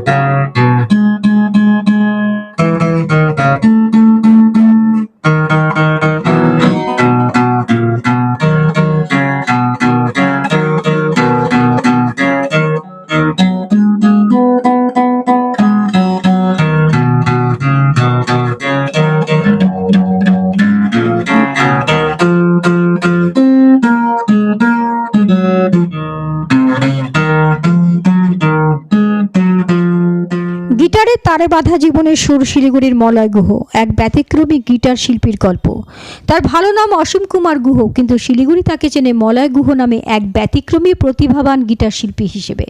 গিটারের তারে বাঁধা জীবনের সুর শিলিগুড়ির মলয় গুহ, এক ব্যতিক্রমী গিটার শিল্পীর গল্প। তার ভালো নাম অসীম কুমার গুহ, কিন্তু শিলিগুড়ি তাকে চেনে মলয় গুহ নামে এক ব্যতিক্রমী প্রতিভাবান গিটার শিল্পী হিসেবে।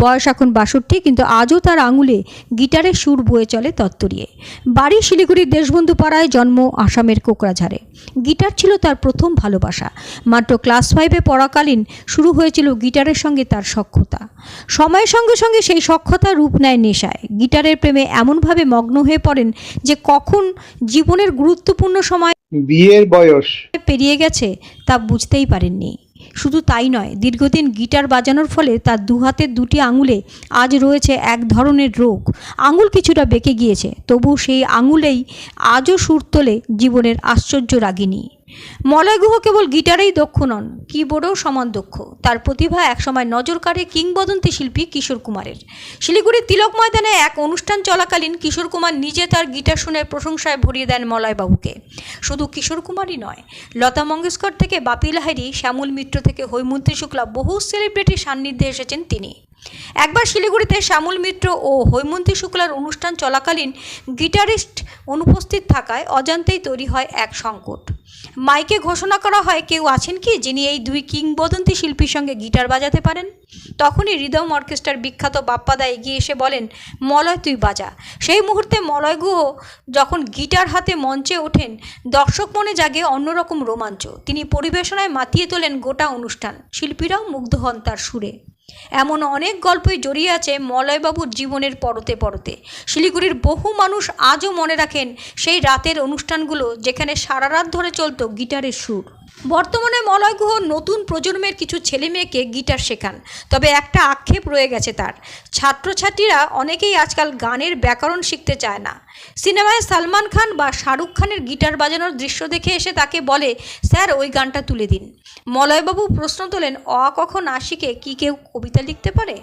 বয়স এখন বাষট্টি, কিন্তু আজও তার আঙুলে গিটারের সুর বয়ে চলে তত্তরিয়ে। বাড়ি শিলিগুড়ির দেশবন্ধু পাড়ায় জন্ম আসামের কোকরাঝাড়ে গিটার ছিল তার প্রথম ভালোবাসা। মাত্র ক্লাস ফাইভে পড়াকালীন শুরু হয়েছিল গিটারের সঙ্গে তার সক্ষতা সময়ের সঙ্গে সঙ্গে সেই সক্ষতা রূপ নেয় নেশায়। গিটারের প্রেমে এমনভাবে মগ্ন হয়ে পড়েন যে কখন জীবনের গুরুত্বপূর্ণ সময় বিয়ের বয়স। পেরিয়ে গেছে তা বুঝতেই পারেননি। শুধু তাই নয়, দীর্ঘদিন গিটার বাজানোর ফলে তার দুহাতের দুটি আঙুলে আজ রয়েছে এক ধরনের রোগ। আঙুল কিছুটা বেঁকে গিয়েছে তবু সেই আঙুলেই আজও সুর তোলে জীবনের আশ্চর্য রাগিনী। মলয় গুহ কেবল গিটারেই দক্ষ নন, কিবোর্ডেও সমান দক্ষ। তার প্রতিভা একসময় নজর কাড়ে কিংবদন্তি শিল্পী কিশোর কুমারের। শিলিগুড়ির তিলক ময়দানে এক অনুষ্ঠান চলাকালীন কিশোর কুমার নিজে তার গিটার শুনে প্রশংসায় ভরিয়ে দেন মলয়বাবুকে। শুধু কিশোর কুমারই নয়, লতা মঙ্গেশকর থেকে বাপি লাহিড়ী শ্যামল মিত্র থেকে হৈমন্তী শুক্লা বহু সেলিব্রিটির সান্নিধ্যে এসেছেন তিনি। একবার শিলিগুড়িতে শ্যামল মিত্র ও হৈমন্তী শুক্লার অনুষ্ঠান চলাকালীন গিটারিস্ট অনুপস্থিত থাকায় অজান্তেই তৈরি হয় এক সংকট। মাইকে ঘোষণা করা হয়, কেউ আছেন কি যিনি এই দুই কিংবদন্তি শিল্পীর সঙ্গে গিটার বাজাতে পারেন? তখনই হৃদম অর্কেস্ট্রার বিখ্যাত বাপ্পাদা এগিয়ে এসে বলেন, মলয় তুই বাজা। সেই মুহূর্তে মলয় গুহ যখন গিটার হাতে মঞ্চে ওঠেন, দর্শক মনে জাগে অন্যরকম রোমাঞ্চ। তিনি পরিবেশনায় মাতিয়ে তোলেন গোটা অনুষ্ঠান। শিল্পীরাও মুগ্ধ হন তার সুরে। এমন অনেক গল্পই জড়িয়ে আছে মলয়বাবুর জীবনের পরতে পরতে। শিলিগুড়ির বহু মানুষ আজও মনে রাখেন সেই রাতের অনুষ্ঠানগুলো যেখানে সারা রাত ধরে চলত গিটারের সুর। বর্তমানে মলয় গুহ নতুন প্রজন্মের কিছু ছেলে মেয়েকে গিটার শেখান, তবে একটা আক্ষেপ রয়ে গেছে তার। ছাত্রছাত্রীরা অনেকেই আজকাল গানের ব্যাকরণ শিখতে চায় না। সিনেমায় সালমান খান বা শাহরুখ খানের গিটার বাজানোর দৃশ্য দেখে এসে তাকে বলে, স্যার, ওই গানটা তুলে দিন। মলয়বাবু প্রশ্ন তোলেন, অ কখন আশিকে কি কেউ কবিতা লিখতে পারে?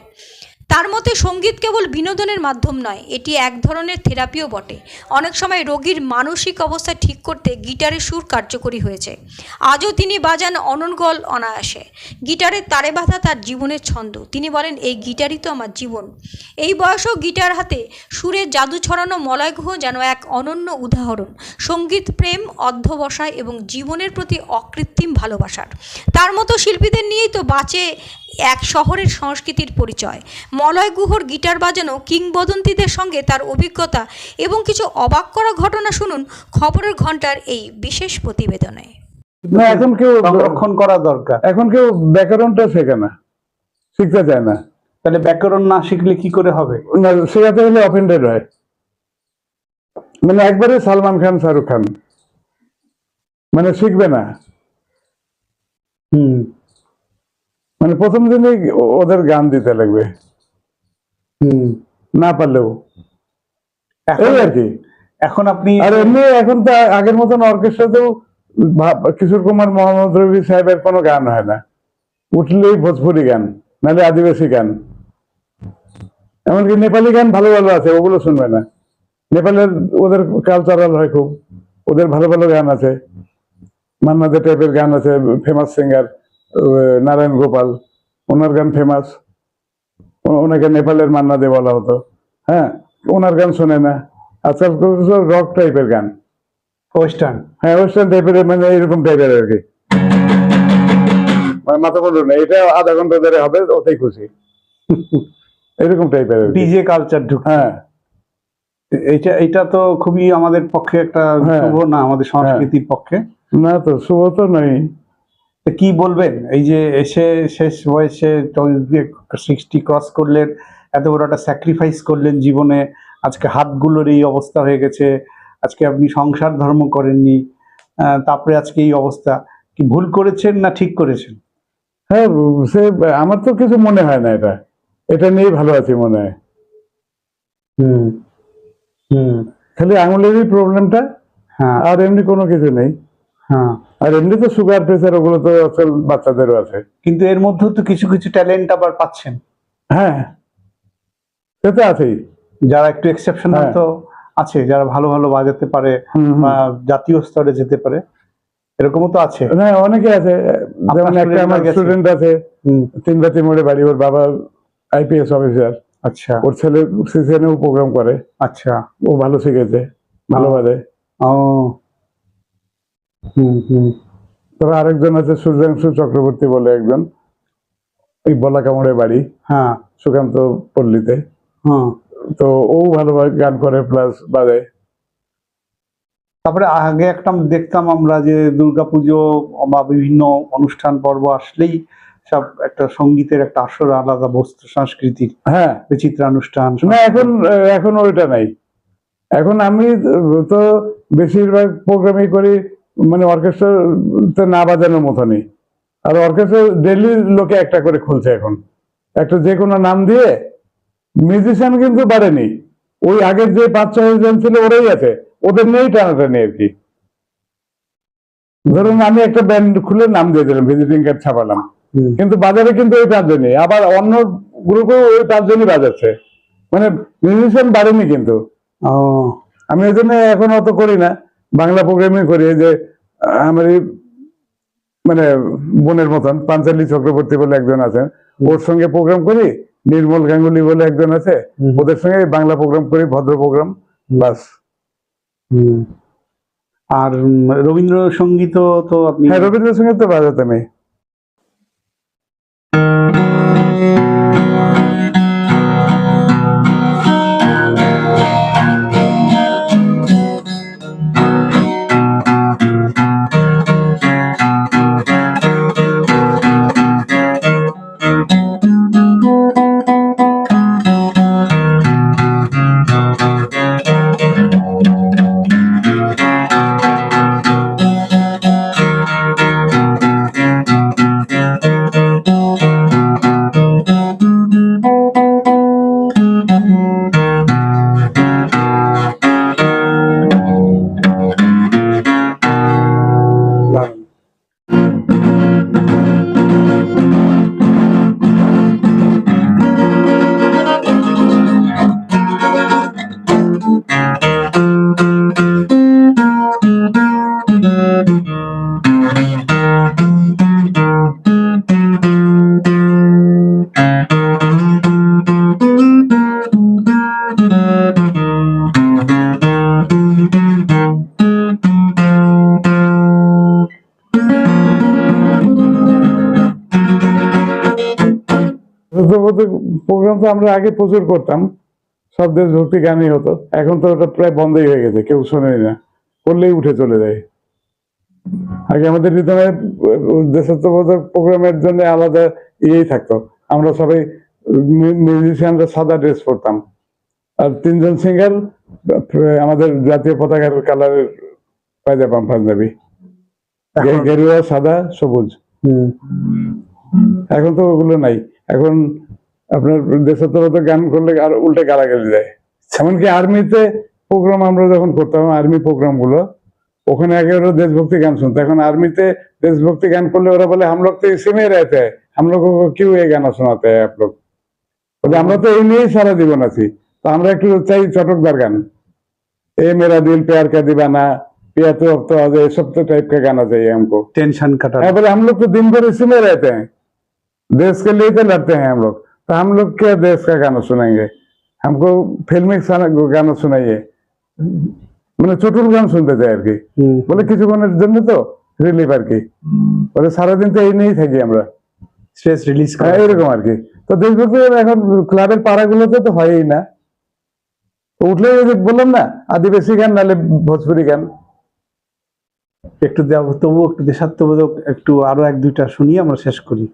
তার মতে সংগীত কেবল বিনোদনের মাধ্যম নয়, এটি এক ধরনের থেরাপিও বটে। অনেক সময় রোগীর মানসিক অবস্থা ঠিক করতে গিটারের সুর কার্যকরী হয়েছে। আজও তিনি বাজান অনর্গল অনায়াসে। গিটারের তারে বাঁধা তার জীবনের ছন্দ। তিনি বলেন, এই গিটারই তো আমার জীবন। এই বয়সেও গিটার হাতে সুরের জাদু ছড়ানো মলয় গুহ যেন এক অনন্য উদাহরণ। সংগীত প্রেম, অধ্যবসায় এবং জীবনের প্রতি অকৃত্রিম ভালোবাসার। তার মতো শিল্পীদের নিয়েই তো বাঁচে এক শহরের সংস্কৃতির পরিচয়। মলয় গুহর গিটার বাজানো কিংবদন্তিদের সঙ্গে তার অভিজ্ঞতা এবং কিছু অবাক করা ঘটনা শুনুন খবরের ঘণ্টার এই বিশেষ প্রতিবেদনে। না এখন কেউ সংরক্ষণ করা দরকার। এখন কেউ ব্যাকরণটা শেখে না শিখতে চায় না। তাহলে ব্যাকরণ না শিখলে কি করে হবে? না শেখাতে হলে অফেন্ডেড হয়। মানে একবারে সালমান খান শাহরুখ খান। মানে শিখবে না। হুম। মানে প্রথম দিনেই ও- ওদের গান দিতে লাগবে। না পারলেও। এখন আর কি? এখন আপনি আর এমনি এখন তো আগের মতন অর্কেস্ট্রাতেও কিশোর কুমার মোহাম্মদ রবি সাহেবের কোনো গান হয় না। উঠলেই ভোজপুরি গান নাহলে আদিবাসী গান। এমনকি নেপালি গান ভালো ভালো আছে ওগুলো শুনবে না। নেপালের ওদের কালচারাল হয় খুব। ওদের ভালো ভালো গান আছে। মান্নাদে টাইপের গান আছে ফেমাস সিঙ্গার নারায়ণ গোপাল ওনার গান ফেমাস ওনাকে নেপালের মান্না দে বলা হতো। হ্যাঁ ওনার গান শোনে না। আজকাল রক টাইপের গান। ওয়েস্টার্ন। হ্যাঁ ওয়েস্টার্ন টাইপের মানে এরকম টাইপের আর কি। মানে মাথা বলুন না এটা আধা ঘণ্টা ধরে হবে ওতেই খুশি। এরকম টাইপের ডিজে কালচার ঢুক হ্যাঁ। এটা এটা তো খুবই আমাদের পক্ষে একটা হ্যাঁ। শুভ না আমাদের সংস্কৃতির পক্ষে। না তো শুভ তো নয়। তো কি বলবেন? এই যে এসে শেষ বয়সে সিক্সটি ক্রস করলেন এত বড় একটা স্যাক্রিফাইস করলেন জীবনে আজকে হাতগুলোর এই অবস্থা হয়ে গেছে আজকে আপনি সংসার ধর্ম করেননি তারপরে আজকে এই অবস্থা। কি ভুল করেছেন না ঠিক করেছেন? হ্যাঁ সে আমার তো কিছু মনে হয় না এটা। এটা নিয়েই ভালো আছি মনে হয়। হুম হুম। খালি আঙুলেরই প্রবলেমটা হ্যাঁ। আর এমনি কোনো কিছু নেই। হ্যাঁ। আর এমনি তো সুগার প্রেসার ওগুলো তো আজকাল বাচ্চাদেরও আছে। কিন্তু এর মধ্যেও তো কিছু কিছু ট্যালেন্ট আবার পাচ্ছেন। হ্যাঁ। সে তো আছেই। যারা একটু এক্সেপশনাল হ্যাঁ। তো আছে যারা ভালো ভালো বাজাতে পারে। বা জাতীয় স্তরে যেতে পারে এরকমও তো আছে। না অনেকে আছে। যেমন একটা আমার? স্টুডেন্ট আছে তিন বাতি মোড়ে বাড়ি ওর বাবা আইপিএস অফিসার আচ্ছা। ওর ছেলে সিসিএনএও প্রোগ্রাম করে। আচ্ছা। ও ভালো শিখেছে ভালো। বাজে ও। তবে আরেকজন আছে সূর্যাংশু চক্রবর্তী বলে একজন। ওই বলা কামড়ে বাড়ি। হ্যাঁ। সুকান্ত পল্লীতে। হুম। তো ও ভালোভাবে গান করে প্লাস বাজে তারপরে আগে একটা দেখতাম আমরা যে দুর্গাপুজো বা বিভিন্ন অনুষ্ঠান পর্ব আসলেই সব একটা সঙ্গীতের একটা আসর আলাদা বস্তু সংস্কৃতির হ্যাঁ। বিচিত্রানুষ্ঠান না এখন এখন ওইটা নাই। এখন আমি তো বেশিরভাগ প্রোগ্রামই করি মানে অর্কেস্ট্রাতে না বাজানোর মতনই। আর অর্কেস্ট্রা ডেলি লোকে একটা করে খুলছে এখন। একটা যে কোনো নাম দিয়ে মিউজিশিয়ান কিন্তু বাড়েনি। ওই আগের যে পাঁচ ছয় জন ছিল ওরাই আছে। ওদের নেই টানাটানি আর কি। ধরুন আমি একটা ব্যান্ড খুলে নাম দিয়ে দিলাম ভিজিটিং কার্ড ছাপালাম। কিন্তু বাজারে কিন্তু ওই পাঁচজনই আবার অন্য গ্রুপেও ওই পাঁচজনই বাজাচ্ছে। মানে মিউজিশিয়ান বাড়েনি কিন্তু। আমি ওই জন্য এখন অত করি না। বাংলা প্রোগ্রামিং করি যে আমার মানে বোনের মতন পাঞ্চালি চক্রবর্তী বলে একজন আছেন ওর সঙ্গে প্রোগ্রাম করি নির্মল গাঙ্গুলি বলে একজন আছে ওদের সঙ্গে বাংলা প্রোগ্রাম করি ভদ্র প্রোগ্রাম বাস। হুম। আর রবীন্দ্রসঙ্গীত তো আপনি হ্যাঁ রবীন্দ্রসঙ্গীত তো বাজাতে প্রোগ্রাম তো আমরা আগে প্রচুর করতাম। সব দেশভক্তি গানই হতো। এখন তো ওটা প্রায় বন্ধই হয়ে গেছে কেউ শোনেই না। করলেই উঠে চলে যায়। আগে আমাদের রিদমে দেশাত্মবোধক প্রোগ্রামের জন্য আলাদা ইয়েই থাকতো। আমরা সবাই মিউজিশিয়ানরা সাদা ড্রেস পরতাম। আর তিনজন সিঙ্গার আমাদের জাতীয় পতাকার কালারের পায়জামা পাঞ্জাবি। গেরুয়া সাদা সবুজ। এখন তো ওগুলো নাই। এখন আপনার দেশাত্মবোধক গান করলে আর উল্টে গালাগালি দেয় এমনকি আর্মিতে প্রোগ্রাম আমরা যখন করতাম আর্মি প্রোগ্রাম গুলো ওখানে আগে ওরা দেশভক্তি গান শুনতো এখন আর্মিতে দেশভক্তি গান করলে ওরা বলে हम लोग तो इसी में रहते हैं हम लोगों को क्यों ये गाना सुनाते हैं आप लोग বলে, আমরা তো এই নিয়েই সারা জীবন আছি তো আমরা একটু চাই চটকদার গান এ মেরা দিল প্যার কা দিবানা পিয়া তো अब तो आज এসব তো টাইপ का गाना चाहिए हमको টেনশন কাটার है बोले हम लोग तो दिन भर इसी में रहते हैं देश के लिए तो लड़ते हैं हम लोग तो हम लोग क्या देश का गाना सुनेंगे हमको फिल्मी गाना- गाना सुनाइए মানে চটুল গান শুনতে চাই আর কি হুম, বলে কিছুক্ষণের জন্য তো রিলিফ আর কি বলে সারাদিন তো এই নিয়েই থাকি আমরা স্ট্রেস রিলিজ হ্যাঁ, এরকম আর কি তো দেশভক্তি গান এখন ক্লাবের পাড়াগুলোতে তো হয়ই না তো উঠলে ওই যে বললাম না আদিবাসী গান নাহলে ভোজপুরি গান একটু দেওয়া তবু একটু দেশাত্মবোধক একটু আরো এক দুইটা শুনি আমরা শেষ করি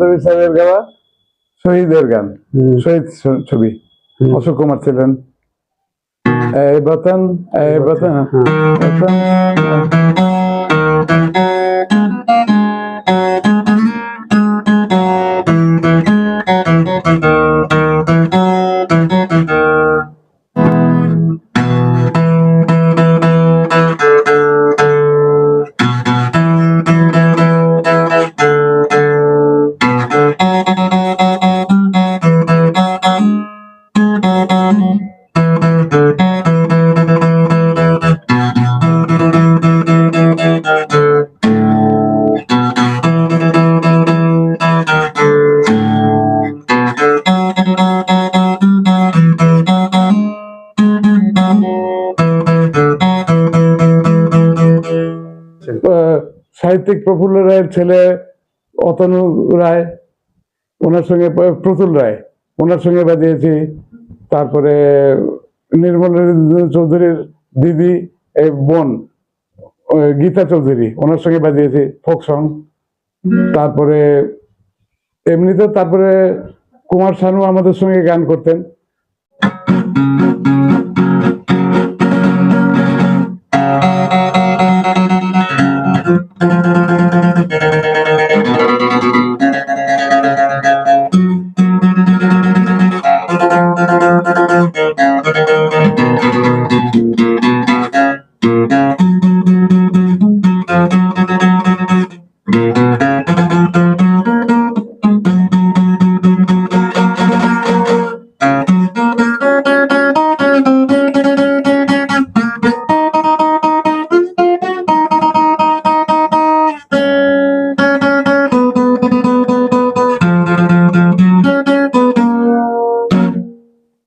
হলো সাহেবের গাওয়া শহীদের গান শহীদ ছবি। অশোক কুমার ছিলেন। এ বতন এ বতন সাহিত্যিক প্রফুল্ল রায়ের ছেলে অতনু রায় ওনার সঙ্গে প্রতুল রায় ওনার সঙ্গে বাজিয়েছি। তারপরে নির্মল চৌধুরীর দিদি বোন গীতা চৌধুরী, ওনার সঙ্গে বাজিয়েছি ফোক সং তারপরে এমনিতে তারপরে কুমার শানু আমাদের সঙ্গে গান করতেন।